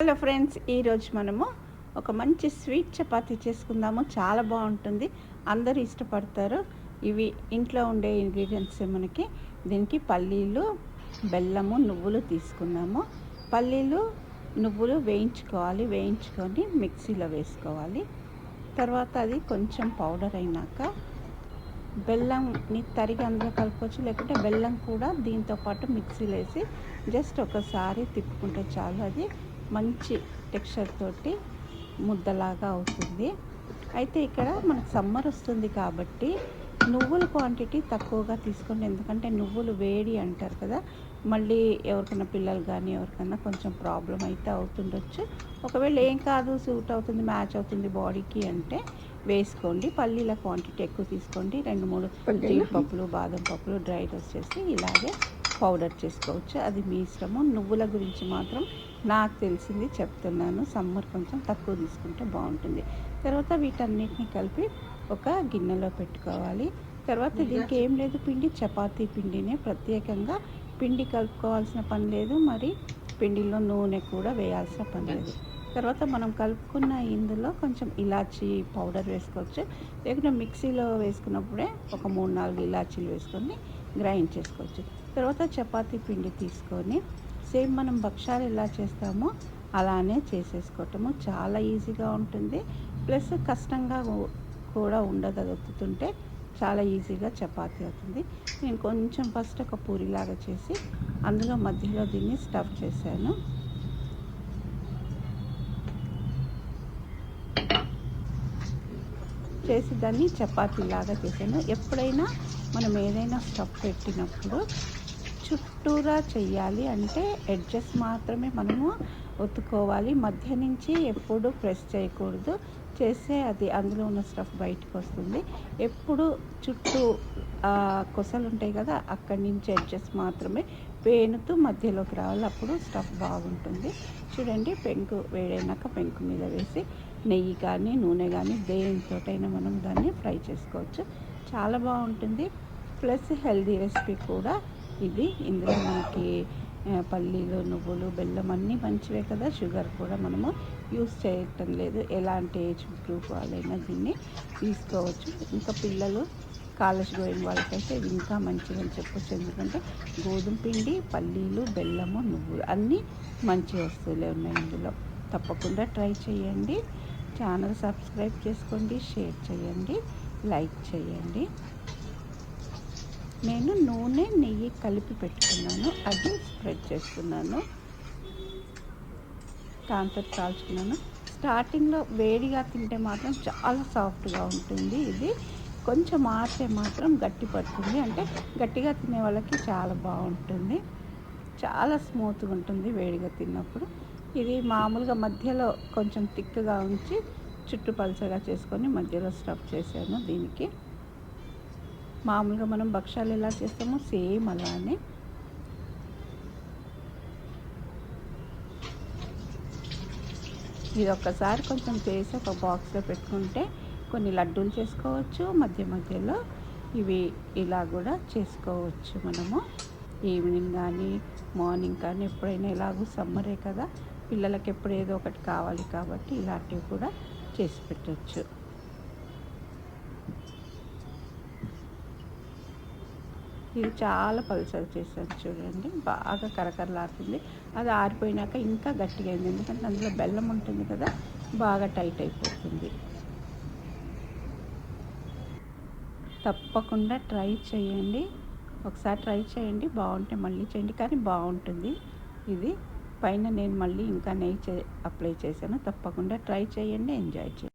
Hello friends ఈరోజు మనము ఒక మంచి స్వీట్ చపాతీ చేసుకుందాము. చాలా బాగుంటుంది. అందరూ ఇష్టపడతారు. ఇవి ఇంట్లో ఉండే ఇంగ్రీడియంట్స్ మనకి. దీనికి పల్లీలు బెల్లము నువ్వులు తీసుకున్నాము పల్లీలు నువ్వులు వేయించుకోవాలి. వేయించుకొని మిక్సీలో వేసుకోవాలి. తర్వాత అది కొంచెం పౌడర్ అయినాక బెల్లంని తరిగి అందులో కలుపుకోవచ్చు. లేకుంటే బెల్లం కూడా దీంతో పాటు మిక్సీలో వేసి జస్ట్ ఒకసారి తిప్పుకుంటే చాలు. అది మంచి టెక్స్చర్ తోటి ముద్దలాగా అవుతుంది. అయితే ఇక్కడ మనకు సమ్మర్ వస్తుంది కాబట్టి నువ్వుల క్వాంటిటీ తక్కువగా తీసుకోండి. ఎందుకంటే నువ్వులు వేడి అంటారు కదా మళ్ళీ ఎవరికైనా పిల్లలు కానీ ఎవరికైనా కొంచెం ప్రాబ్లం అయితే అవుతుండొచ్చు. ఒకవేళ ఏం కాదు సూట్ అవుతుంది మ్యాచ్ అవుతుంది బాడీకి అంటే వేసుకోండి. పల్లీల క్వాంటిటీ ఎక్కువ తీసుకోండి. రెండు మూడు జీడిపప్పులు బాదం పప్పులు డ్రై రోస్ట్ చేసి ఇలాగే పౌడర్ చేసుకోవచ్చు. అది మీ ఇష్టము. నువ్వుల గురించి మాత్రం నాకు తెలిసింది చెప్తున్నాను. సమ్మర్ కొంచెం తక్కువ తీసుకుంటే బాగుంటుంది. తర్వాత వీటన్నిటిని కలిపి ఒక గిన్నెలో పెట్టుకోవాలి. తర్వాత దీనికి ఏం లేదు. పిండి చపాతీ పిండినే ప్రత్యేకంగా పిండి కలుపుకోవాల్సిన పని లేదు. మరి పిండిలో నూనె కూడా వేయాల్సిన పని లేదు. తర్వాత మనం కలుపుకున్న ఇందులో కొంచెం ఇలాచీ పౌడర్ వేసుకోవచ్చు. లేకుంటే మిక్సీలో వేసుకున్నప్పుడే ఒక మూడు నాలుగు ఇలాచీలు వేసుకొని గ్రైండ్ చేసుకోవచ్చు. తర్వాత చపాతీ పిండి తీసుకొని సేమ్ మనం భక్షాలు ఎలా చేస్తామో అలానే చేసేసుకోవటము. చాలా ఈజీగా ఉంటుంది. ప్లస్ కష్టంగా కూడా ఉండదు అది ఒత్తుతుంటే చాలా ఈజీగా చపాతీ అవుతుంది. నేను కొంచెం ఫస్ట్ ఒక పూరిలాగా చేసి అందులో మధ్యలో దీన్ని స్టఫ్ చేశాను. చేసి దాన్ని చపాతీలాగా చేశాను. ఎప్పుడైనా మనం ఏదైనా స్టఫ్ పెట్టినప్పుడు చుట్టూరా చెయ్యాలి అంటే ఎడ్జెస్ మాత్రమే మనము ఒత్తుకోవాలి. మధ్య నుంచి ఎప్పుడు ప్రెస్ చేయకూడదు. చేస్తే అది అందులో ఉన్న స్టఫ్ బయటకు వస్తుంది. ఎప్పుడు చుట్టూ కొసలు ఉంటాయి కదా అక్కడి నుంచి ఎడ్జెస్ మాత్రమే పేనుతూ మధ్యలోకి రావాలి. అప్పుడు స్టఫ్ బాగుంటుంది. చూడండి పెంకు వేడైనాక పెంకు మీద వేసి నెయ్యి కానీ నూనె కానీ దేనితోటైనా మనం దాన్ని ఫ్రై చేసుకోవచ్చు. చాలా బాగుంటుంది. ప్లస్ హెల్దీ రెసిపీ కూడా ఇది. ఇందులో మనకి పల్లీలు నువ్వులు బెల్లం అన్నీ మంచివే కదా. షుగర్ కూడా మనము యూస్ చేయటం లేదు. ఎలాంటి ఏజ్ గ్రూప్ వాళ్ళైనా దీన్ని తీసుకోవచ్చు. ఇంకా పిల్లలు కాలేజ్ పోయిన వాళ్ళకైతే ఇది ఇంకా మంచిదని చెప్పొచ్చు. ఎందుకంటే గోధుమ పిండి పల్లీలు బెల్లము నువ్వులు అన్నీ మంచి వస్తువులే ఉన్నాయి ఇందులో. తప్పకుండా ట్రై చేయండి. ఛానల్ సబ్స్క్రైబ్ చేసుకోండి. షేర్ చేయండి. లైక్ చేయండి. నేను నూనె నెయ్యి కలిపి పెట్టుకున్నాను. అది స్ప్రెడ్ చేస్తున్నాను. దాంతో కాల్చుకున్నాను. స్టార్టింగ్లో వేడిగా తింటే మాత్రం చాలా సాఫ్ట్గా ఉంటుంది ఇది. కొంచెం ఆరితే మాత్రం గట్టి పడుతుంది. అంటే గట్టిగా తినే వాళ్ళకి చాలా బాగుంటుంది. చాలా స్మూత్గా ఉంటుంది వేడిగా తిన్నప్పుడు. ఇది మామూలుగా మధ్యలో కొంచెం థిక్గా ఉంచి చుట్టూ పలచగా చేసుకొని మధ్యలో స్టఫ్ చేశాను దీనికి. మామూలుగా మనం భక్షాలు ఎలా చేస్తామో సేమ్ అలానే. ఇది ఒక్కసారి కొంచెం చేసి ఒక బాక్స్లో పెట్టుకుంటే కొన్ని లడ్డూలు చేసుకోవచ్చు మధ్య మధ్యలో ఇవి ఇలా కూడా చేసుకోవచ్చు మనము. ఈవినింగ్ కానీ మార్నింగ్ కానీ ఎప్పుడైనా ఇలాగూ సమ్మరే కదా పిల్లలకి ఎప్పుడు ఏదో ఒకటి కావాలి కాబట్టి ఇలాంటివి కూడా చేసి పెట్టచ్చు. ఇది చాలా పలుసగా చేశాను చూడండి బాగా కరకరలాడుతుంది. అది ఆరిపోయినాక ఇంకా గట్టిగా అయింది. ఎందుకంటే అందులో బెల్లం ఉంటుంది కదా బాగా టైట్ అయిపోతుంది. తప్పకుండా ట్రై చేయండి. ఒకసారి ట్రై చేయండి బాగుంటే మళ్ళీ చేయండి. కానీ బాగుంటుంది ఇది. పైన నేను మళ్ళీ ఇంకా నెయ్యి చే అప్లై చేశాను. తప్పకుండా ట్రై చేయండి. ఎంజాయ్ చేయండి.